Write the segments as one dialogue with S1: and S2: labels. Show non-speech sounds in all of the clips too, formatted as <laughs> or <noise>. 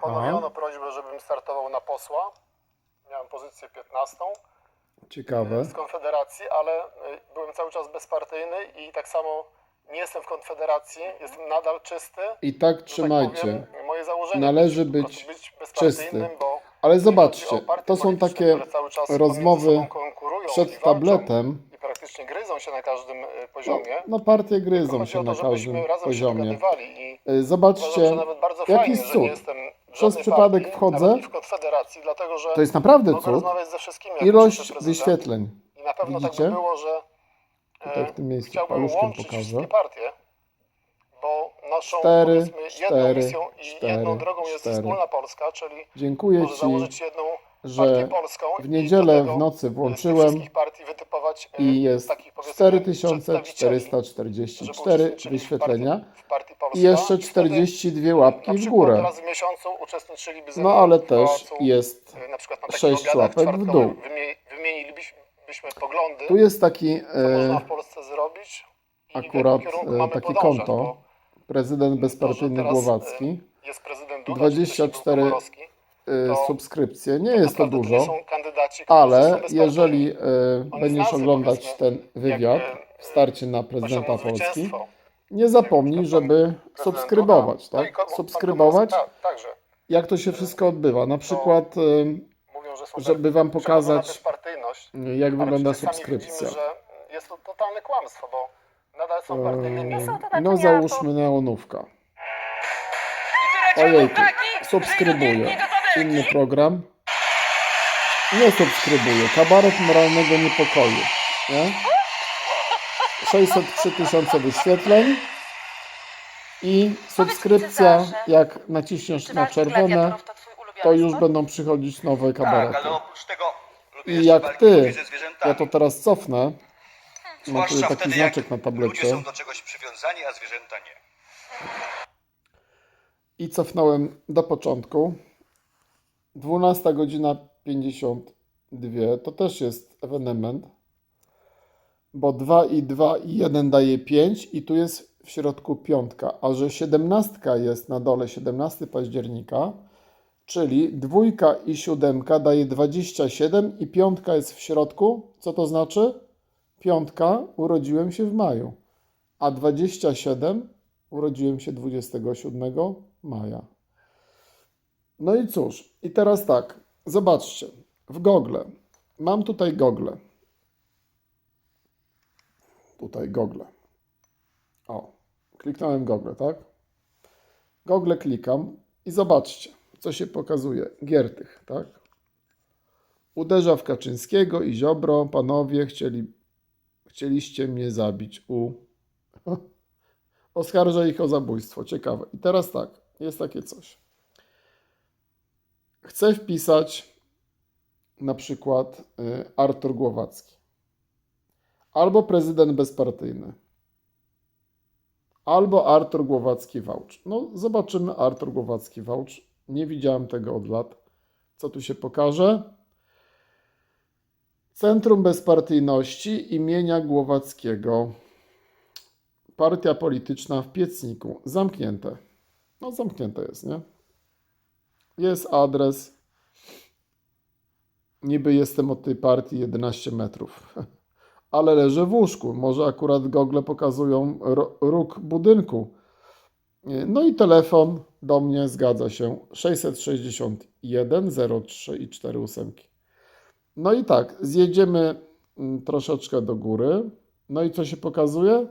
S1: Ponowiono prośbę, żebym startował na posła. Miałem pozycję 15
S2: Ciekawe.
S1: z Konfederacji, ale y, byłem cały czas bezpartyjny i tak samo nie jestem w Konfederacji, jestem nadal czysty.
S2: I tak
S1: tak
S2: trzymajcie.
S1: powiem, moje założenie
S2: Należy być
S1: bezpartyjnym,
S2: czysty.
S1: Bo
S2: Ale zobaczcie,
S1: partie
S2: to są takie rozmowy przed tabletem.
S1: I praktycznie gryzą się na każdym
S2: No,
S1: poziomie.
S2: no partie
S1: Tylko
S2: gryzą się na każdym
S1: żebyśmy razem się
S2: poziomie.
S1: Uważam,
S2: Zobaczcie,
S1: fajnie, że
S2: cud.
S1: nie jestem
S2: Przez przypadek
S1: partii,
S2: wchodzę.
S1: dlatego że
S2: to jest naprawdę cud. Ilość wyświetleń.
S1: I na pewno
S2: Widzicie?
S1: tak by było, że
S2: Tutaj
S1: e,
S2: w tym miejscu
S1: chciałbym
S2: paluszkiem pokażę.
S1: partie, bo naszą jedną misją i jedną drogą jest wspólna Polska, czyli
S2: Dziękuję
S1: może
S2: Ci,
S1: założyć jedną partię
S2: że w niedzielę w nocy włączyłem
S1: e,
S2: i jest
S1: takich, powiedzmy, przedstawicieli, żeby
S2: 4444
S1: uczestniczyli w
S2: wyświetlenia i jeszcze
S1: wtedy
S2: 42 łapki w górę.
S1: raz w miesiącu uczestniczyliby ze
S2: No ale też
S1: pałacu,
S2: jest,
S1: y, na przykład na takich
S2: sześć
S1: obiadach
S2: łapek w dół. Tu jest taki e, akurat e,
S1: podążać,
S2: konto, prezydent bezpartyjny Głowacki,
S1: jest prezydent Duda,
S2: 24
S1: to
S2: subskrypcje, nie jest to dużo.
S1: nie są kandydaci,
S2: Ale jeżeli e, będziesz oglądać ten wywiad
S1: jak, e,
S2: w starcie na prezydenta Polski, nie zapomnij, żeby subskrybować.
S1: No i
S2: tak?
S1: ko- pan
S2: Subskrybować,
S1: tak,
S2: jak to się wszystko odbywa. Na przykład, żeby wam pokazać, jak wygląda subskrypcja.
S1: Jest to totalne kłamstwo, bo nadal są.
S2: E,
S3: to takie
S2: No załóżmy neonówka. Ojejku, subskrybuję. Inny program. Nie subskrybuję. Kabaret moralnego niepokoju. Nie? 603 tysiące wyświetleń. I subskrypcja, jak naciśniesz na czerwone, to już będą przychodzić nowe
S4: Tak,
S2: kabarety. I jak ty, ja to teraz cofnę. Mam tutaj taki znaczek na
S4: Ludzie
S2: tablecie.
S4: są do czegoś przywiązani, a zwierzęta nie.
S2: I cofnąłem do początku. 12 godzina 52 to też jest ewenement, bo 2 i 2 i 1 daje 5 i tu jest w środku piątka, a że 17 jest na dole 17 października, czyli dwójka i siódemka daje 27 i piątka jest w środku. Co to znaczy? Piątka urodziłem się w maju, a 27 urodziłem się 27 maja. No i cóż, i teraz tak, zobaczcie, w Google, mam tutaj Google. Tutaj Google. O, kliknąłem Google, tak? Google klikam i zobaczcie, co się pokazuje. Giertych, tak? Uderza w Kaczyńskiego i Ziobro, panowie, chcieli, chcieliście mnie zabić u... <laughs> Oskarża ich o zabójstwo. Ciekawe. I teraz tak, jest takie coś. Chcę wpisać na przykład y, Artur Głowacki. Albo prezydent bezpartyjny. Albo Artur Głowacki Wałcz. No, zobaczymy Artur Głowacki Wałcz. Nie widziałem tego od lat. Co tu się pokaże? Centrum Bezpartyjności imienia Głowackiego. Partia polityczna w Piecniku. Zamknięte. No, zamknięte jest, nie? Jest adres. Niby jestem od tej partii 11 metrów. <laughs> Ale leżę w łóżku. Może akurat gogle pokazują róg budynku. No i telefon do mnie zgadza się 661 03 i 4 ósemki. No i tak, zjedziemy mm, troszeczkę do góry. No i co się pokazuje?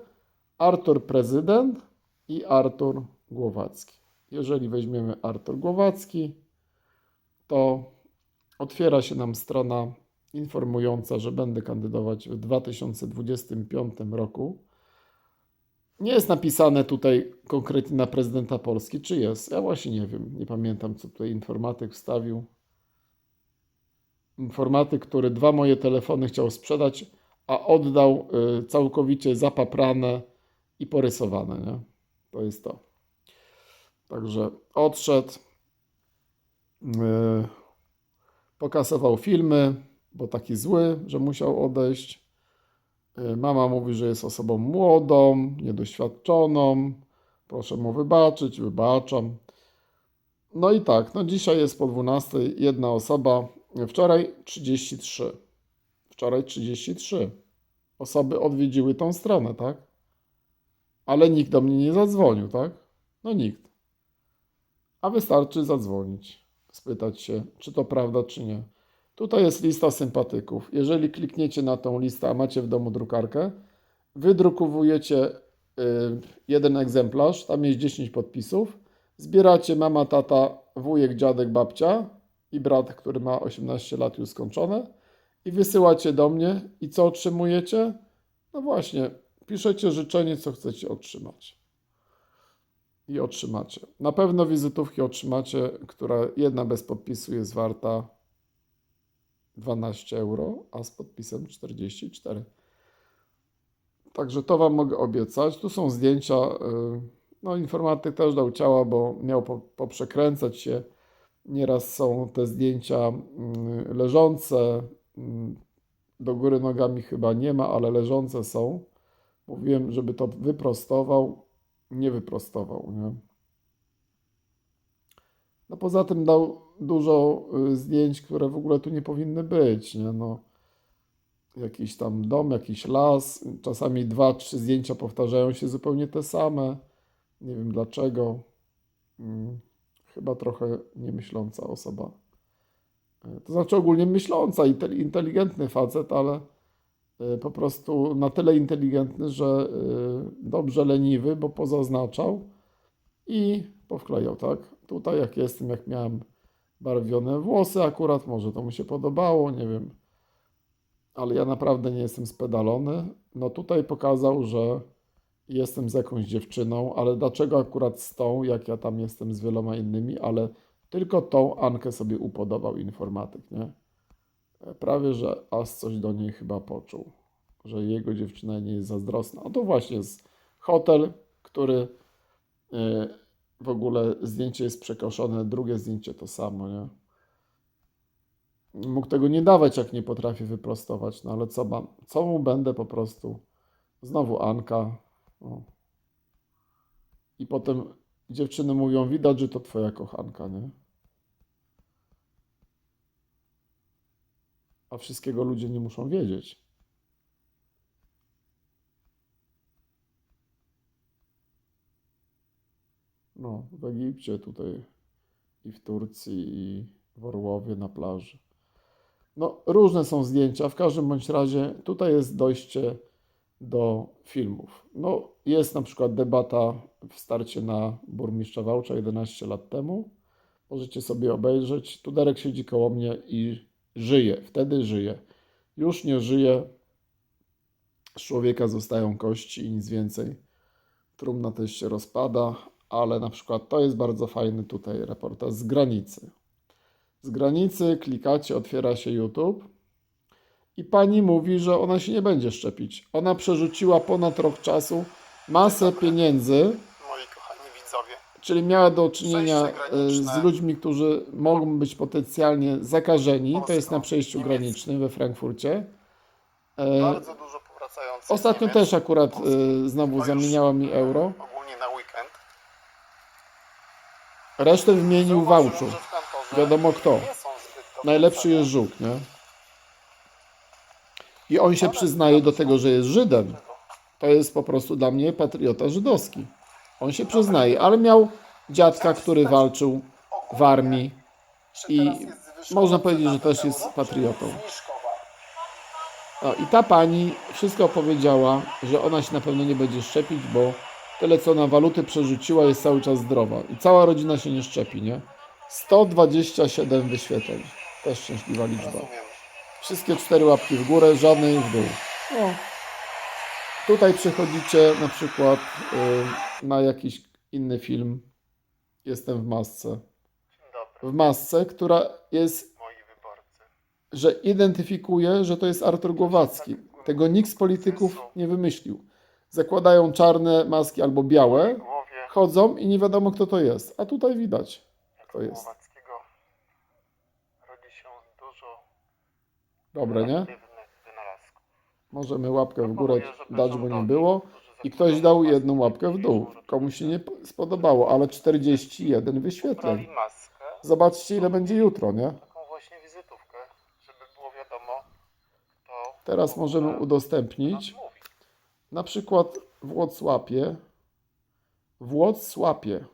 S2: Artur prezydent i Artur Głowacki. Jeżeli weźmiemy Artur Głowacki, to otwiera się nam strona informująca, że będę kandydować w 2025 roku. Nie jest napisane tutaj konkretnie na prezydenta Polski, czy jest. Ja właśnie nie wiem, nie pamiętam, co tutaj informatyk wstawił. Informatyk, który dwa moje telefony chciał sprzedać, a oddał y, całkowicie zapaprane i porysowane. Nie? To jest to. Także odszedł. Yy, pokasował filmy, bo taki zły, że musiał odejść. Yy, Mama mówi, że jest osobą młodą, niedoświadczoną. Proszę mu wybaczyć, wybaczam. No i tak, no dzisiaj jest po 12, jedna osoba, wczoraj 33. Wczoraj 33 osoby odwiedziły tą stronę, tak? Ale nikt do mnie nie zadzwonił, tak? No nikt. A wystarczy zadzwonić, spytać się, czy to prawda, czy nie. Tutaj jest lista sympatyków. Jeżeli klikniecie na tą listę, a macie w domu drukarkę, wydrukowujecie y, jeden egzemplarz, tam jest 10 podpisów, zbieracie mama, tata, wujek, dziadek, babcia i brat, który ma 18 lat już skończone i wysyłacie do mnie i co otrzymujecie? No właśnie, piszecie życzenie, co chcecie otrzymać. I otrzymacie. Na pewno wizytówki otrzymacie, która jedna bez podpisu jest warta 12 euro, a z podpisem 44. Także to Wam mogę obiecać. Tu są zdjęcia. y, No, informatyk też dał ciała, bo miał po, poprzekręcać się. Nieraz są te zdjęcia y, leżące. y, Do góry nogami chyba nie ma, ale leżące są. Mówiłem, żeby to wyprostował. Nie wyprostował. Nie? No poza tym dał dużo y, zdjęć, które w ogóle tu nie powinny być. Nie? No, jakiś tam dom, jakiś las. Czasami dwa, trzy zdjęcia powtarzają się zupełnie te same. Nie wiem dlaczego. Mm, Chyba trochę niemyśląca osoba. E, To znaczy ogólnie myśląca, inte- inteligentny facet, ale po prostu na tyle inteligentny, że e, dobrze leniwy, bo pozaznaczał i powklejał, tak? Tutaj jak jestem, jak miałem barwione włosy akurat, może to mu się podobało, nie wiem. Ale ja naprawdę nie jestem spedalony. No tutaj pokazał, że jestem z jakąś dziewczyną, ale dlaczego akurat z tą, jak ja tam jestem z wieloma innymi, ale tylko tą Ankę sobie upodobał informatyk, nie? E, Prawie, że aż coś do niej chyba poczuł, że jego dziewczyna nie jest zazdrosna. A to właśnie jest hotel, który e, w ogóle zdjęcie jest przekoszone, drugie zdjęcie to samo, nie? Mógł tego nie dawać, jak nie potrafię wyprostować, no ale co, mam, co mu będę po prostu? Znowu Anka. O. I potem dziewczyny mówią, widać, że to twoja kochanka, nie? A wszystkiego ludzie nie muszą wiedzieć. No, w Egipcie tutaj i w Turcji i w Orłowie na plaży. No, różne są zdjęcia. W każdym bądź razie tutaj jest dojście do filmów. No, jest na przykład debata w starcie na burmistrza Wałcza 11 lat temu. Możecie sobie obejrzeć. Tu Derek siedzi koło mnie i żyje. Wtedy żyje. Już nie żyje. Z człowieka zostają kości i nic więcej. Trumna też się rozpada, ale na przykład to jest bardzo fajny tutaj reportaż z granicy. Z granicy klikacie, otwiera się YouTube i pani mówi, że ona się nie będzie szczepić. Ona przerzuciła ponad rok czasu masę pieniędzy. Czyli miała do czynienia e, z ludźmi, którzy mogą być potencjalnie zakażeni. To jest na przejściu granicznym we Frankfurcie. E,
S1: Bardzo dużo powracających
S2: Ostatnio też akurat e, znowu zamieniała mi euro.
S1: Ogólnie na weekend.
S2: Resztę wymienił Wałczu. Wiadomo kto. Najlepszy jest żuk, nie? I on się przyznaje do tego, że jest Żydem. To jest po prostu dla mnie patriota żydowski. On się przyznaje, ale miał dziadka, który walczył w armii i można powiedzieć, że też jest patriotą. No, I ta pani wszystko powiedziała, że ona się na pewno nie będzie szczepić, bo tyle co na waluty przerzuciła jest cały czas zdrowa. I cała rodzina się nie szczepi, nie? 127 wyświetleń. Też szczęśliwa liczba. Wszystkie cztery łapki w górę, żadnej w dół. No. Tutaj przechodzicie na przykład y, na jakiś inny film. Jestem w masce.
S1: Dobry,
S2: W masce, która jest, że identyfikuje, że to jest Artur Głowacki. Tego nikt z polityków nie wymyślił. Zakładają czarne maski albo białe, chodzą i nie wiadomo kto to jest. A tutaj widać, kto jest.
S1: Głowackiego rodzi się dużo
S2: Dobre, nie? Możemy łapkę w górę dać, bo nie było. I ktoś dał jedną łapkę w dół. Komuś się nie spodobało, ale 41 wyświetleń. Zobaczcie, ile będzie jutro, nie?
S1: taką właśnie wizytówkę, żeby było wiadomo, kto
S2: Teraz możemy udostępnić. Na przykład w Włocłapie. W Włocłapie.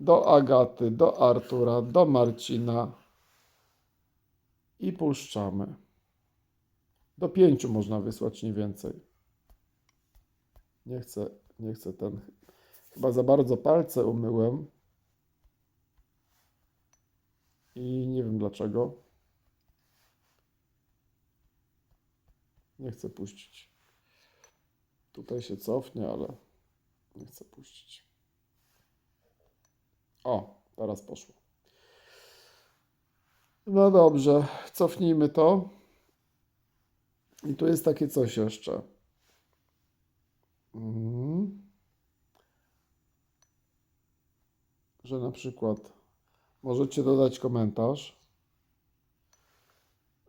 S2: Do Agaty, do Artura, do Marcina. I puszczamy. Do pięciu można wysłać, nie więcej. Nie chcę, nie chcę ten. Chyba za bardzo palce umyłem. I nie wiem dlaczego. Nie chcę puścić. Tutaj się cofnie, ale nie chcę puścić. O, teraz poszło. No dobrze, cofnijmy to. I tu jest takie coś jeszcze. Mhm. Że na przykład możecie dodać komentarz.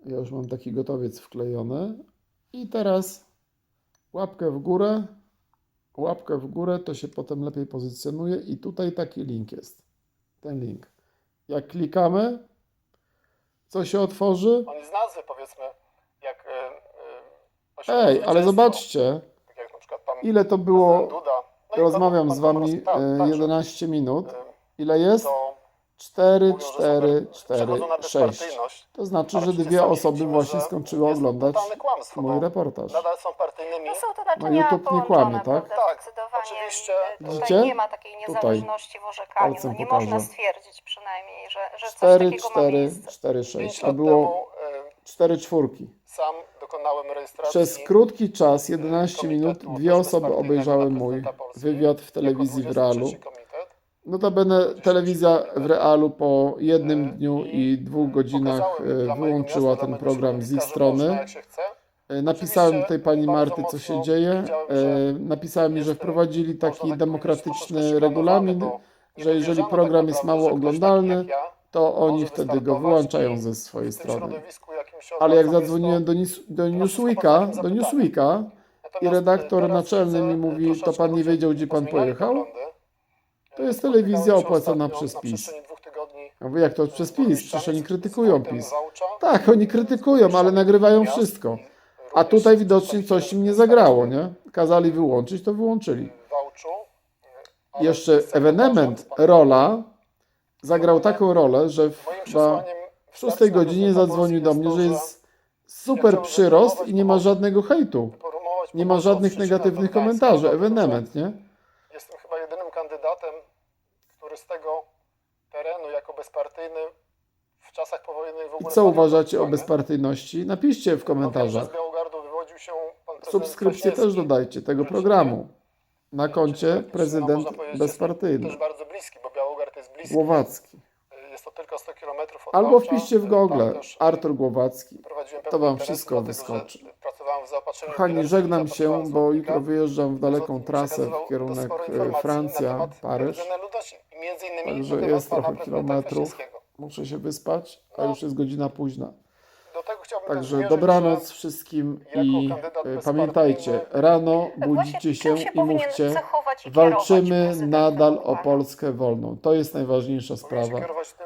S2: Ja już mam taki gotowiec wklejony. I teraz łapkę w górę. Łapkę w górę to się potem lepiej pozycjonuje. I tutaj taki link jest. Ten link. Jak klikamy, co się otworzy?
S1: On z nazwy powiedzmy, jak y, y, osiągnął
S2: Ej, ale zobaczcie,
S1: Tak jak na przykład pan
S2: ile to było.
S1: No
S2: Rozmawiam z wami
S1: prostu- tak,
S2: e,
S1: tak,
S2: 11 minut.
S1: y,
S2: Ile jest?
S1: To
S2: 4,
S1: mówią, że są
S2: 4,
S1: be-
S2: 4,
S1: przechodzą na
S2: 6.
S1: bezpartyjność.
S2: To znaczy, że dwie osoby właśnie skończyły oglądać mój reportaż.
S1: Nadal są partyjnymi.
S3: No są to naczynia
S2: No YouTube nie
S3: połączone,
S2: kłamie, tak?
S3: prawda?
S1: Tak,
S3: Zdecydowanie
S1: oczywiście.
S3: e, tutaj
S2: Widzicie?
S3: nie ma takiej niezależności w orzekaniu.
S2: Palcem
S3: No, nie
S2: pokażę.
S3: można stwierdzić przynajmniej, że, że coś
S2: 4,
S3: takiego ma
S2: 4,
S3: miejsce.
S2: 4,
S1: Pięć
S2: 6. A było
S1: temu y,
S2: 4 czwórki.
S1: sam dokonałem rejestracji.
S2: Przez krótki czas, 11 minut, dwie osoby obejrzały mój wywiad w telewizji w
S1: 23
S2: realu. Notabene telewizja w realu po jednym
S1: E,
S2: dniu
S1: i
S2: dwóch godzinach
S1: Pokazałem
S2: e, wyłączyła ten program z
S1: można,
S2: strony. E, Napisałem tutaj pani Marty, co się dzieje. Napisała mi, że wprowadzili taki
S1: tak
S2: demokratyczny regulamin, że jeżeli program
S1: tak
S2: jest mało oglądalny, to oni wtedy go wyłączają ze swojej strony. Ale jak zadzwoniłem do, News, do Newsweeka, do. Newsweeka i redaktor
S1: e,
S2: naczelny mi
S1: e,
S2: mówi, to pan nie wiedział, gdzie pan pojechał? To jest
S1: E,
S2: telewizja opłacana
S1: ostatnio
S2: przez PiS. Ja mówię, jak to przez PiS? Przecież oni krytykują PiS. Tak, oni krytykują, ale nagrywają wszystko. A tutaj widocznie coś im nie zagrało, nie? Kazali wyłączyć, to wyłączyli. Jeszcze ewenement Rola zagrał taką rolę, że w chyba w szóstej godzinie zadzwonił do mnie, że jest super przyrost i nie ma żadnego hejtu. Nie ma żadnych negatywnych komentarzy. Ewenement, nie?
S1: Jestem chyba jedynym kandydatem, który z tego terenu jako bezpartyjny w czasach powojennych w
S2: I
S1: ogóle
S2: co
S1: podjął
S2: uważacie o bezpartyjności? Napiszcie w komentarzach. Subskrypcję też dodajcie tego programu. Na koncie prezydent bezpartyjny.
S1: Też bardzo bliski, bo Białogard jest bliski.
S2: Głowacki.
S1: Jest to tylko 100 km od
S2: Albo wpiszcie w Google Artur Głowacki. to wam wszystko wyskoczy. Kochani, żegnam się, bo jutro wyjeżdżam w daleką trasę w kierunek e, Francja, Paryż. Także jest trochę kilometrów. Muszę się wyspać, a
S1: No.
S2: już jest godzina późna.
S1: Chciałbym
S2: Także dobranoc wszystkim i e, pamiętajcie, rano
S3: Właśnie
S2: budzicie
S3: tym
S2: się i mówcie, walczymy nadal o. Polskę wolną. To jest najważniejsza sprawa.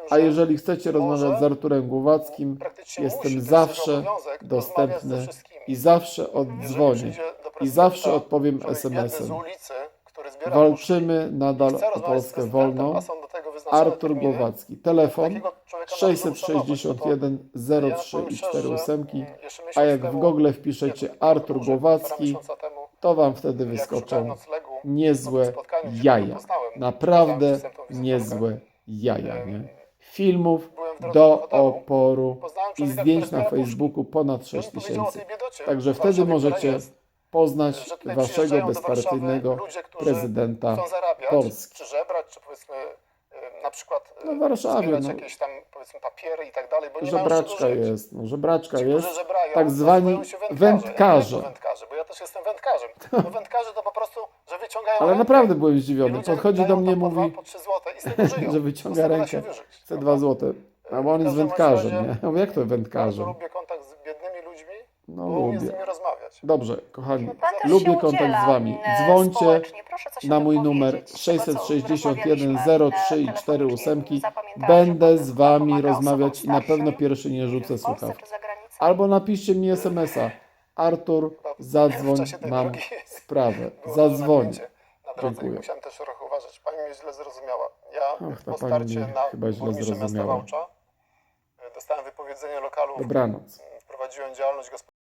S2: A
S1: że
S2: jeżeli chcecie rozmawiać z Arturem Głowackim, jestem zawsze dostępny i zawsze oddzwonię. I zawsze odpowiem SMS-em. Walczymy nadal o Polskę wolną. Artur
S1: terminy,
S2: Głowacki. Telefon
S1: takiego człowieka należy uszanować,
S2: 661
S1: bo ja
S2: 03
S1: powiem
S2: i
S1: szczerze,
S2: 4
S1: że,
S2: ósemki.
S1: mm, jeszcze
S2: A jak w Google wpiszecie Artur Głowacki, to wam wtedy wyskoczą niezłe jaja. Naprawdę niezłe jaja, nie? Filmów
S1: Byłem w drodze
S2: do oporu i zdjęć na Facebooku ponad
S1: puszki.
S2: 6
S1: On powiedział o
S2: tysięcy. Także wtedy możecie poznać waszego bezpartyjnego
S1: ludzie,
S2: prezydenta Polski.
S1: czy żebrać, czy powiedzmy e, na przykład e,
S2: No w Warszawie,
S1: zbierać
S2: no.
S1: jakieś tam powiedzmy papiery i tak dalej, bo nie
S2: Żebraczka jest, no żebraczka
S1: Ci,
S2: jest.
S1: żebrają,
S2: tak zwani
S1: się
S2: wędkarze.
S1: Ja wędkarze, bo ja też jestem wędkarzem. No wędkarze to po prostu, że wyciągają
S2: Ale
S1: rękę
S2: naprawdę byłem zdziwiony. Podchodzi do mnie,
S1: po
S2: mówi,
S1: dwa, po trzy złote i z tego żyją. <laughs>
S2: że wyciąga rękę. Chcę
S1: prawda?
S2: dwa złote. A bo on
S1: W
S2: jest wędkarzem, nie? Ja mówię, jak to wędkarzem?
S1: lubię kontakt z biednymi
S2: No
S1: Bo umie z
S2: lubię.
S1: nimi rozmawiać.
S2: Dobrze, kochani,
S3: Pan też
S2: lubię
S3: się
S2: kontakt
S3: udziela,
S2: z Wami.
S3: e,
S2: Dzwońcie
S3: społecznie. Proszę coś o
S2: na
S3: tym
S2: mój numer
S3: z tego, co
S2: 661
S3: rozmawialiśmy,
S2: 03 i
S3: e,
S2: 4
S3: telefonicznie.
S2: ósemki.
S3: Zapamiętałem, że
S2: Będę
S3: pan
S2: z Wami
S3: pomaga
S2: rozmawiać i na pewno pierwszy nie rzucę
S3: w Polsce
S2: słuchawki.
S3: czy za granicą.
S2: Albo napiszcie mi SMS-a. Artur,
S1: W
S2: zadzwoń,
S1: czasie tej
S2: mam
S1: drogi
S2: sprawę.
S1: było duże
S2: Zadzwonię.
S1: napięcie Na drodze
S2: Dziękuję.
S1: musiałem też trochę uważać. Pani mnie źle zrozumiała. Ja
S2: Ach, ta
S1: po
S2: pani
S1: starcie
S2: mnie
S1: na
S2: chyba źle
S1: burmistrza miasta
S2: zrozumiała.
S1: Wałcza dostałem wypowiedzenie lokalu,
S2: Dobranoc.
S1: prowadziłem działalność gospodarczą.